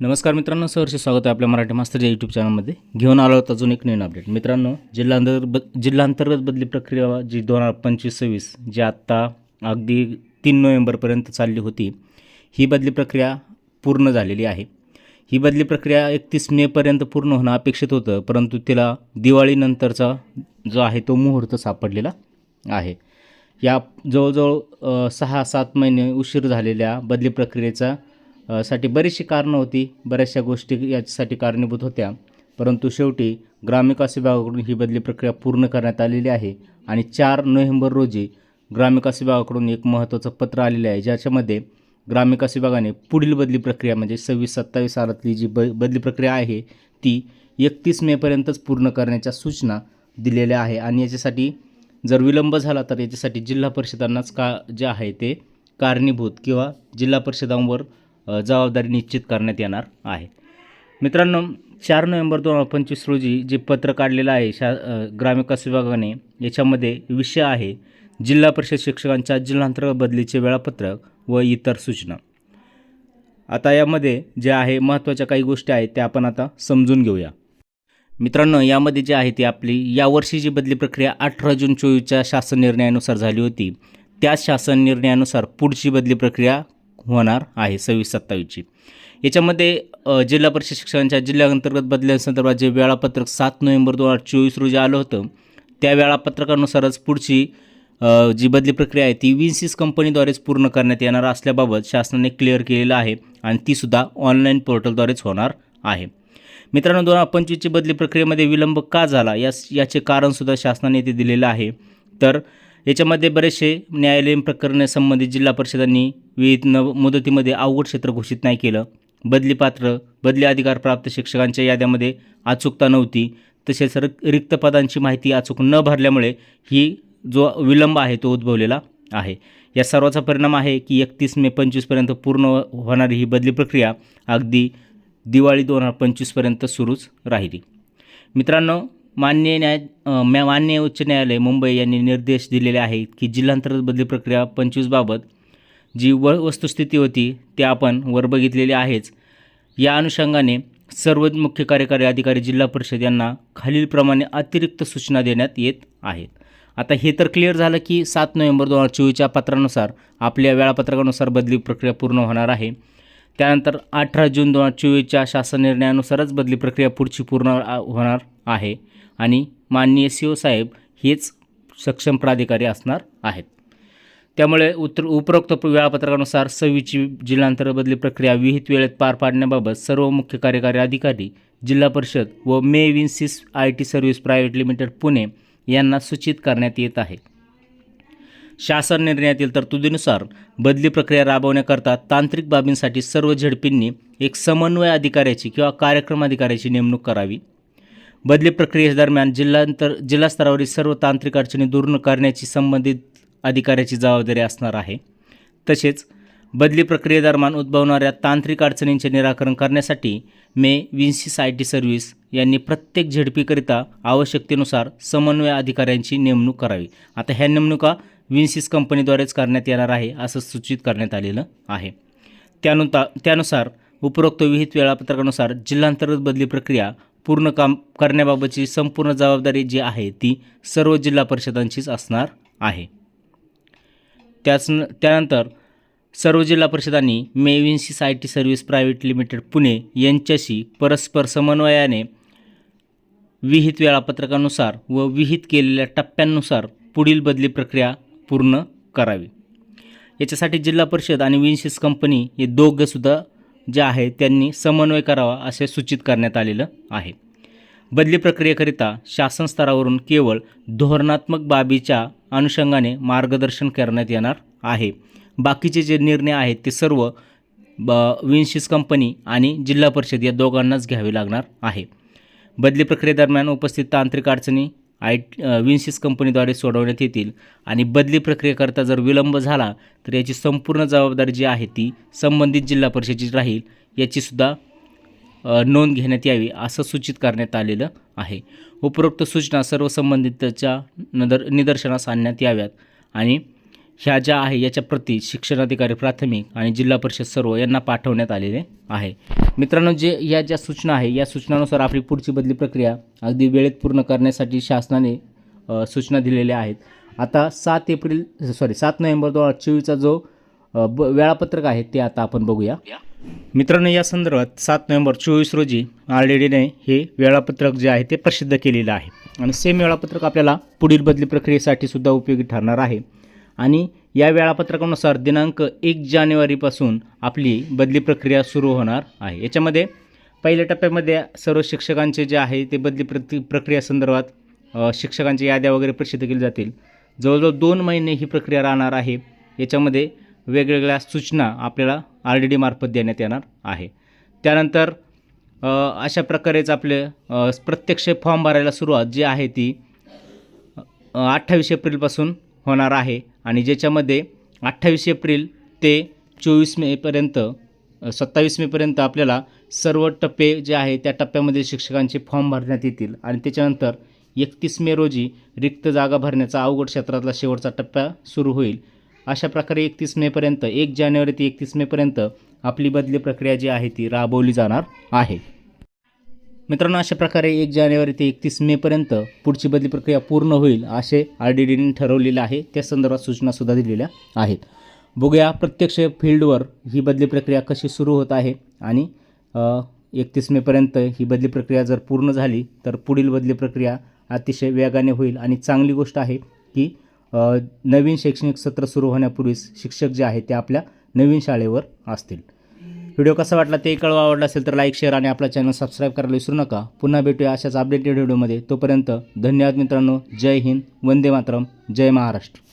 नमस्कार मित्रांनो सहर्ष स्वागत आहे आपल्या मराठी मास्तरच्या यूट्यूब चॅनलमध्ये घेऊन आलो होतो अजून एक नवीन अपडेट मित्रांनो जिल्हांतर ब जिल्हांतर्गत बदली प्रक्रिया जी दोन हजार पंचवीस सव्वीस जी आत्ता अगदी तीन नोव्हेंबरपर्यंत चालली होती ही बदली प्रक्रिया पूर्ण झालेली आहे. ही बदली प्रक्रिया एकतीस मेपर्यंत पूर्ण होणं अपेक्षित होतं परंतु तिला दिवाळीनंतरचा जो आहे तो मुहूर्त सापडलेला आहे. या जवळजवळ सहा सात महिने उशीर झालेल्या बदली प्रक्रियेचा साठी बरीचशी कारणं होती. बऱ्याचशा गोष्टी याच्यासाठी कारणीभूत होत्या. परंतु शेवटी ग्रामविकास विभागाकडून ही बदली प्रक्रिया पूर्ण करण्यात आलेली आहे आणि चार नोव्हेंबर रोजी ग्रामविकास विभागाकडून एक महत्त्वाचं पत्र आलेलं आहे ज्याच्यामध्ये ग्रामविकास विभागाने पुढील बदली प्रक्रिया म्हणजे सव्वीस सत्तावीस सालातली जी ब बदली प्रक्रिया आहे ती एकतीस मेपर्यंतच पूर्ण करण्याच्या सूचना दिलेल्या आहे. आणि याच्यासाठी जर विलंब झाला तर याच्यासाठी जिल्हा परिषदांनाच का जे आहे ते कारणीभूत किंवा जिल्हा परिषदांवर जबाबदारी निश्चित करण्यात येणार आहे. मित्रांनो चार नोव्हेंबर दोन हजार पंचवीस रोजी जे पत्र काढलेलं आहे शा ग्रामविकास विभागाने याच्यामध्ये विषय आहे जिल्हा परिषद शिक्षकांच्या जिल्हांतर्गत बदलीचे वेळापत्रक व इतर सूचना. आता यामध्ये जे आहे महत्त्वाच्या काही गोष्टी आहेत त्या आपण आता समजून घेऊया. मित्रांनो यामध्ये जे आहे ती आपली यावर्षी जी बदली प्रक्रिया अठरा जून चोवीसच्या शासन निर्णयानुसार झाली होती त्या शासन निर्णयानुसार पुढची बदली प्रक्रिया होणार आहे सव्वीस सत्तावीसची. याच्यामध्ये जिल्हा परिषद शिक्षकांच्या जिल्ह्यांतर्गत बदल्यांसंदर्भात जे वेळापत्रक सात नोव्हेंबर दोन हजार चोवीस रोजी आलं होतं त्या वेळापत्रकानुसारच पुढची जी बदली प्रक्रिया आहे ती विन्सिस कंपनीद्वारेच पूर्ण करण्यात येणार असल्याबाबत शासनाने क्लिअर केलेलं आहे आणि तीसुद्धा ऑनलाईन पोर्टलद्वारेच होणार आहे. मित्रांनो दोन हजार पंचवीसची बदली प्रक्रियेमध्ये विलंब का झाला? यास याचे कारणसुद्धा शासनाने इथे दिलेलं आहे. तर याच्यामध्ये बरेचसे न्यायालयीन प्रकरणे संबंधित जिल्हा परिषदांनी विविध न मुदतीमध्ये अवघड क्षेत्र घोषित नाही केलं. बदली पात्र बदली अधिकार प्राप्त शिक्षकांच्या याद्यामध्ये अचूकता नव्हती. तसेच रिक रिक्त पदांची माहिती अचूक न भरल्यामुळे ही जो विलंब आहे तो उद्भवलेला आहे. या सर्वाचा परिणाम आहे की एकतीस मे पंचवीसपर्यंत पूर्ण होणारी ही बदली प्रक्रिया अगदी दिवाळी दोन हजार पंचवीसपर्यंत सुरूच राहिली. मित्रांनो मान्य न्याय म्या- मान्य उच्च न्यायालय मुंबई यांनी निर्देश दिलेले आहेत की जिल्हांतर्गत बदली प्रक्रिया पंचवीसबाबत जी व वस्तुस्थिती होती ते आपण वर बघितलेली आहेच. या अनुषंगाने सर्व मुख्य कार्यकारी अधिकारी जिल्हा परिषद यांना खालीलप्रमाणे अतिरिक्त सूचना देण्यात येत आहेत. आता हे तर क्लिअर झालं की सात नोव्हेंबर दोन हजार चोवीसच्या पत्रानुसार आपल्या वेळापत्रकानुसार बदली प्रक्रिया पूर्ण होणार आहे. त्यानंतर अठरा जून दोन हजार चोवीसच्या शासन निर्णयानुसारच बदली प्रक्रिया पुढची पूर्ण होणार आहे आणि माननीय सी ओ साहेब हेच सक्षम प्राधिकारी असणार आहेत. त्यामुळे उत्तर उपरोक्त वेळापत्रकानुसार सव्वीसची जिल्हांतर बदली प्रक्रिया विहित वेळेत पार पाडण्याबाबत सर्व मुख्य कार्यकारी अधिकारी जिल्हा परिषद व मे Vinsys I T service private limited Pune यांना सूचित करण्यात येत आहे. शासन निर्णयातील तरतुदीनुसार बदली प्रक्रिया राबवण्याकरता तांत्रिक बाबींसाठी सर्व झडपींनी एक समन्वय अधिकाऱ्याची किंवा कार्यक्रम अधिकाऱ्याची नेमणूक करावी. बदली प्रक्रियेदरम्यान जिल्हांतर जिल्हास्तरावरील सर्व तांत्रिक अडचणी दूर न करण्याची संबंधित अधिकाऱ्याची जबाबदारी असणार आहे. तसेच बदली प्रक्रियेदरम्यान उद्भवणाऱ्या तांत्रिक अडचणींचे निराकरण करण्यासाठी मे विन्सिस आय टी सर्व्हिस यांनी प्रत्येक झेडपीकरिता आवश्यकतेनुसार समन्वय अधिकाऱ्यांची नेमणूक करावी. आता ह्या नेमणुका विन्सिस कंपनीद्वारेच करण्यात येणार आहे असं सूचित करण्यात आलेलं आहे. त्यानुता त्यानुसार उपरोक्त विहित वेळापत्रकानुसार जिल्हांतर्गत बदली प्रक्रिया पूर्ण काम करण्याबाबतची संपूर्ण जबाबदारी जी आहे ती सर्व जिल्हा परिषदांचीच असणार आहे. त्याच त्यानंतर सर्व जिल्हा परिषदांनी मेविन्सिस I T service private limited Pune यांच्याशी परस्पर समन्वयाने विहित वेळापत्रकानुसार व विहित केलेल्या टप्प्यांनुसार पुढील बदली प्रक्रिया पूर्ण करावी. याच्यासाठी जिल्हा परिषद आणि विन्सिस कंपनी हे दोघंसुद्धा जे आहे त्यांनी समन्वय करावा असे सूचित करण्यात आलेलं आहे. बदली प्रक्रियेकरिता शासन स्तरावरून केवळ धोरणात्मक बाबीच्या अनुषंगाने मार्गदर्शन करण्यात येणार आहे. बाकीचे जे निर्णय आहेत ते सर्व ब विन्शिस कंपनी आणि जिल्हा परिषद या दोघांनाच घ्यावे लागणार आहे. बदली प्रक्रियेदरम्यान उपस्थित तांत्रिक अडचणी आय विन्सिस कंपनीद्वारे सोडवण्यात येतील. आणि बदली प्रक्रियेकरता जर विलंब झाला तर याची संपूर्ण जबाबदारी जी आहे ती संबंधित जिल्हा परिषदेची राहील. याचीसुद्धा नोंद घेण्यात यावी असं सूचित करण्यात आलेलं आहे. उपरोक्त सूचना सर्व संबंधितच्या नदर निदर्शनास आणण्यात याव्यात. आणि ह्या ज्या आहे याच्या प्रती शिक्षणाधिकारी प्राथमिक आणि जिल्हा परिषद सर्व यांना पाठवण्यात आलेले आहे. मित्रांनो जे या ज्या सूचना आहे या सूचनानुसार आपली पुढची बदली प्रक्रिया अगदी वेळेत पूर्ण करण्यासाठी शासनाने सूचना दिलेल्या आहेत. आता सात एप्रिल सॉरी सात नोव्हेंबर दोन हजार चोवीसचा जो ब वेळापत्रक आहे ते आता आपण बघूया. मित्रांनो या संदर्भात सात नोव्हेंबर चोवीस रोजी आर डी डीने हे वेळापत्रक जे आहे ते प्रसिद्ध केलेलं आहे. आणि सेम वेळापत्रक आपल्याला पुढील बदली प्रक्रियेसाठी सुद्धा उपयोगी ठरणार आहे. आणि या वेळापत्रकानुसार दिनांक एक जानेवारीपासून आपली बदली प्रक्रिया सुरू होणार आहे. याच्यामध्ये पहिल्या टप्प्यामध्ये सर्व शिक्षकांचे जे आहे ते बदली प्रति प्रक्रिया संदर्भात शिक्षकांच्या याद्या वगैरे प्रसिद्ध केल्या जातील. जवळजवळ दोन महिने ही प्रक्रिया राहणार आहे. याच्यामध्ये वेगवेगळ्या सूचना आपल्याला आर डी डी मार्फत देण्यात येणार आहे. त्यानंतर अशा प्रकारेच आपले प्रत्यक्ष फॉर्म भरायला सुरुवात जी आहे ती अठ्ठावीस एप्रिलपासून होणार आहे. आणि ज्याच्यामध्ये अठ्ठावीस एप्रिल ते चोवीस मेपर्यंत सत्तावीस मेपर्यंत आपल्याला सर्व टप्पे जे आहे त्या टप्प्यामध्ये शिक्षकांचे फॉर्म भरण्यात येतील. आणि त्याच्यानंतर एकतीस मे रोजी रिक्त जागा भरण्याचा अवघड क्षेत्रातला शेवटचा टप्पा सुरू होईल. अशा प्रकारे एकतीस मेपर्यंत एक जानेवारी ते एकतीस मेपर्यंत आपली बदली प्रक्रिया जी आहे ती राबवली जाणार आहे. मित्रांनो अशा प्रकारे एक जानेवारी ते एकतीस मेपर्यंत पुढची बदली प्रक्रिया पूर्ण होईल असे आर डी डीने ठरवलेलं आहे. त्या संदर्भात सूचनासुद्धा दिलेल्या आहेत. बघूया प्रत्यक्ष फील्डवर ही बदली प्रक्रिया कशी सुरू होत आहे आणि एकतीस मेपर्यंत ही बदली प्रक्रिया जर पूर्ण झाली तर पुढील बदली प्रक्रिया अतिशय वेगाने होईल. आणि चांगली गोष्ट आहे की नवीन शैक्षणिक सत्र सुरू होण्यापूर्वीच शिक्षक जे आहेत ते आपल्या नवीन शाळेवर असतील. व्हिडिओ कसा वाटला ते कळवा. आवडला असेल तर लाईक शेअर आणि आपला चॅनल सबस्क्राईब करायला विसरू नका. पुन्हा भेटूया अशाच अपडेटेड व्हिडिओमध्ये तोपर्यंत धन्यवाद मित्रांनो. जय हिंद. वंदे मातरम. जय महाराष्ट्र.